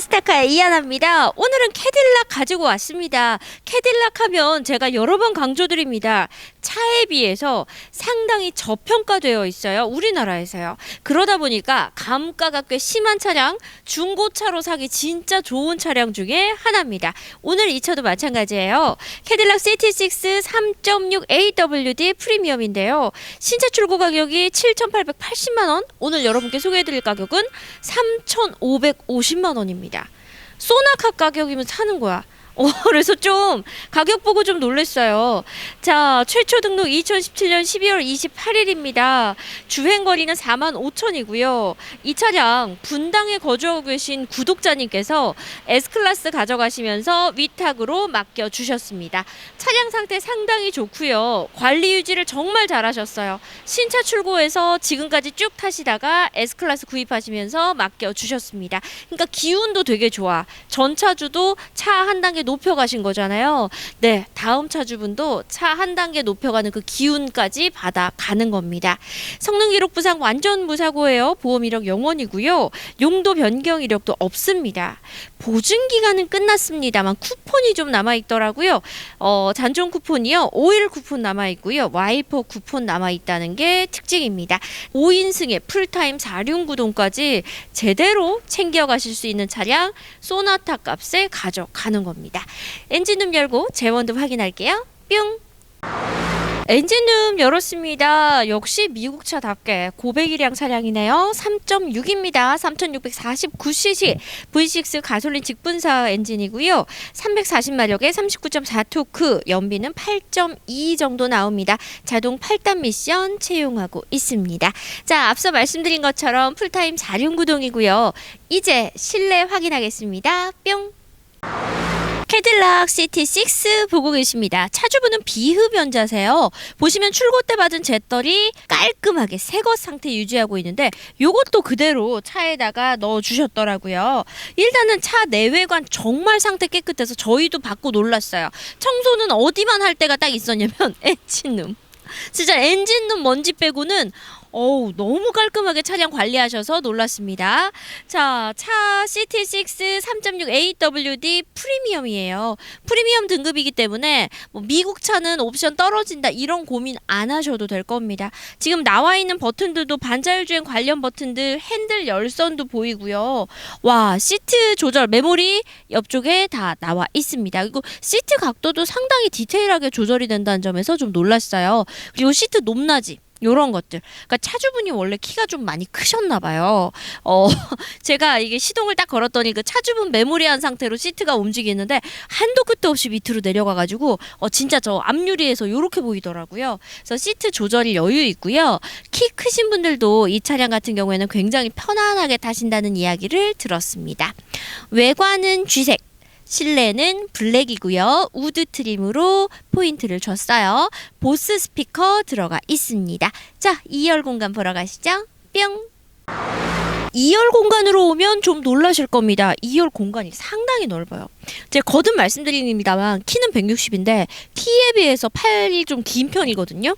스타카의 이하나입니다. 오늘은 캐딜락 가지고 왔습니다. 캐딜락 하면 제가 여러 번 강조드립니다. 차에 비해서 상당히 저평가되어 있어요. 우리나라에서요. 그러다 보니까 감가가 꽤 심한 차량, 중고차로 사기 진짜 좋은 차량 중에 하나입니다. 오늘 이 차도 마찬가지예요. 캐딜락 CT6 3.6 AWD 프리미엄인데요. 신차 출고 가격이 7,880만 원. 오늘 여러분께 소개해드릴 가격은 3,550만 원입니다. 소나카 가격이면 사는 거야. 어, 그래서 좀 가격 보고 좀 놀랐어요. 자, 최초 등록 2017년 12월 28일입니다. 주행 거리는 4만 5천이고요. 이 차량 분당에 거주하고 계신 구독자님께서 S클래스 가져가시면서 위탁으로 맡겨 주셨습니다. 차량 상태 상당히 좋고요. 관리 유지를 정말 잘하셨어요. 신차 출고해서 지금까지 쭉 타시다가 S클래스 구입하시면서 맡겨 주셨습니다. 그러니까 기운도 되게 좋아. 전차주도 차 한 단계 높여 가신 거잖아요. 네, 다음 차주분도 차 한 단계 높여가는 그 기운까지 받아 가는 겁니다. 성능 기록 부상 완전 무사고예요. 보험 이력 영원이고요. 용도 변경 이력도 없습니다. 보증 기간은 끝났습니다만 쿠폰이 좀 남아 있더라고요. 어, 잔존 쿠폰이요. 오일 쿠폰 남아 있고요. 와이퍼 쿠폰 남아 있다는 게 특징입니다. 5인승의 풀타임 4륜구동까지 제대로 챙겨 가실 수 있는 차량 소나타 값에 가져가는 겁니다. 엔진룸 열고 제원도 확인할게요. 뿅. 엔진룸 열었습니다. 역시 미국 차답게 고배기량 차량이네요. 3.6입니다. 3649cc V6 가솔린 직분사 엔진이고요. 340마력에 39.4토크, 연비는 8.2 정도 나옵니다. 자동 8단 미션 채용하고 있습니다. 자, 앞서 말씀드린 것처럼 풀타임 4륜 구동이고요. 이제 실내 확인하겠습니다. 뿅. 캐딜락 CT6 보고 계십니다. 차주분은 비흡연자세요. 보시면 출고 때 받은 제떨이 깔끔하게 새것 상태 유지하고 있는데 요것도 그대로 차에다가 넣어 주셨더라고요. 일단은 차 내외관 정말 상태 깨끗해서 저희도 받고 놀랐어요. 청소는 어디만 할 때가 딱 있었냐면 엔진룸. 진짜 엔진룸 먼지 빼고는 어우 너무 깔끔하게 차량 관리하셔서 놀랐습니다. 자, 차 CT6 3.6 AWD 프리미엄이에요. 프리미엄 등급이기 때문에 뭐 미국 차는 옵션 떨어진다 이런 고민 안 하셔도 될 겁니다. 지금 나와 있는 버튼들도 반자율 주행 관련 버튼들 핸들 열선도 보이고요. 와 시트 조절 메모리 옆쪽에 다 나와 있습니다. 그리고 시트 각도도 상당히 디테일하게 조절이 된다는 점에서 좀 놀랐어요. 그리고 시트 높낮이 요런 것들. 그러니까 차주분이 원래 키가 좀 많이 크셨나 봐요. 어, 제가 이게 시동을 딱 걸었더니 그 차주분 메모리한 상태로 시트가 움직이는데 한도 끝도 없이 밑으로 내려가 가지고 어 진짜 저 앞유리에서 요렇게 보이더라고요. 그래서 시트 조절이 여유 있고요. 키 크신 분들도 이 차량 같은 경우에는 굉장히 편안하게 타신다는 이야기를 들었습니다. 외관은 쥐색 실내는 블랙이고요. 우드 트림으로 포인트를 줬어요. 보스 스피커 들어가 있습니다. 자, 2열 공간 보러 가시죠. 뿅. 2열 공간으로 오면 좀 놀라실 겁니다. 2열 공간이 상당히 넓어요. 제가 거듭 말씀드립니다만 키는 160인데 키에 비해서 팔이 좀 긴 편이거든요.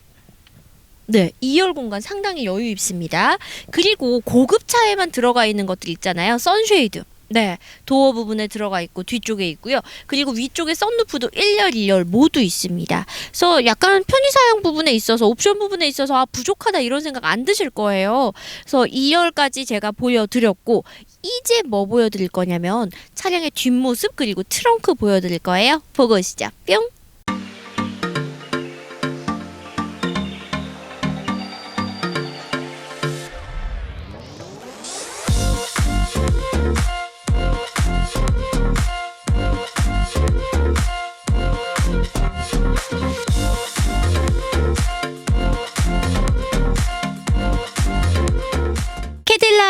네, 2열 공간 상당히 여유 있습니다. 그리고 고급 차에만 들어가 있는 것들 있잖아요. 선쉐이드. 네, 도어 부분에 들어가 있고 뒤쪽에 있고요. 그리고 위쪽에 썬루프도 1열, 2열 모두 있습니다. 그래서 약간 편의 사양 부분에 있어서 옵션 부분에 있어서 아 부족하다 이런 생각 안 드실 거예요. 그래서 2열까지 제가 보여드렸고 이제 뭐 보여드릴 거냐면 차량의 뒷모습 그리고 트렁크 보여드릴 거예요. 보고 오시죠. 뿅.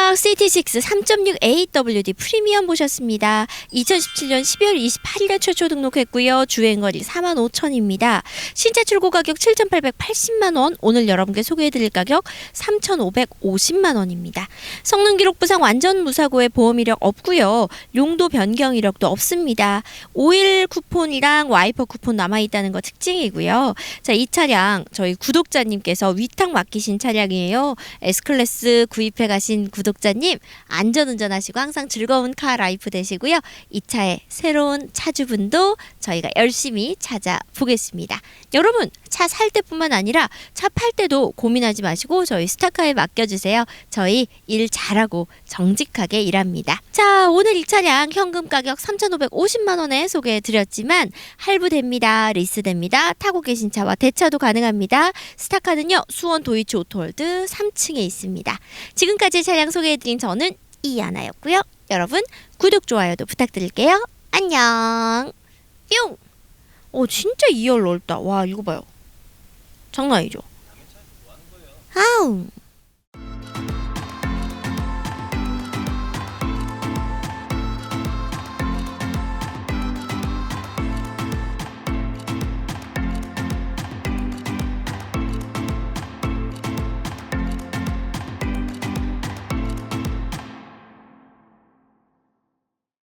캐딜락 CT6 3.6 AWD 프리미엄 보셨습니다. 2017년 12월 28일에 최초 등록했고요. 주행거리 4만 5천입니다. 신차 출고 가격 7,880만 원. 오늘 여러분께 소개해드릴 가격 3,550만 원입니다. 성능 기록 부상 완전 무사고에 보험 이력 없고요. 용도 변경 이력도 없습니다. 오일 쿠폰이랑 와이퍼 쿠폰 남아 있다는 거 특징이고요. 자, 이 차량 저희 구독자님께서 위탁 맡기신 차량이에요. S 클래스 구입해 가신 어린 구독자님 안전운전 하시고 항상 즐거운 카 라이프 되시고요. 이 차의 새로운 차주분도 저희가 열심히 찾아보겠습니다. 여러분 차 살 때뿐만 아니라 차 팔 때도 고민하지 마시고 저희 스타카에 맡겨주세요. 저희 일 잘하고 정직하게 일합니다. 자 오늘 이 차량 현금 가격 3,550만 원에 소개해드렸지만 할부됩니다. 리스됩니다. 타고 계신 차와 대차도 가능합니다. 스타카는요 수원 도이치 오토월드 3층에 있습니다. 지금까지 차량 소개 해드린 저는 이하나였고요. 여러분 구독 좋아요도 부탁드릴게요. 안녕. 뿅. 오 진짜 2열 넓다. 와 이거 봐요. 장난 아니죠? 아우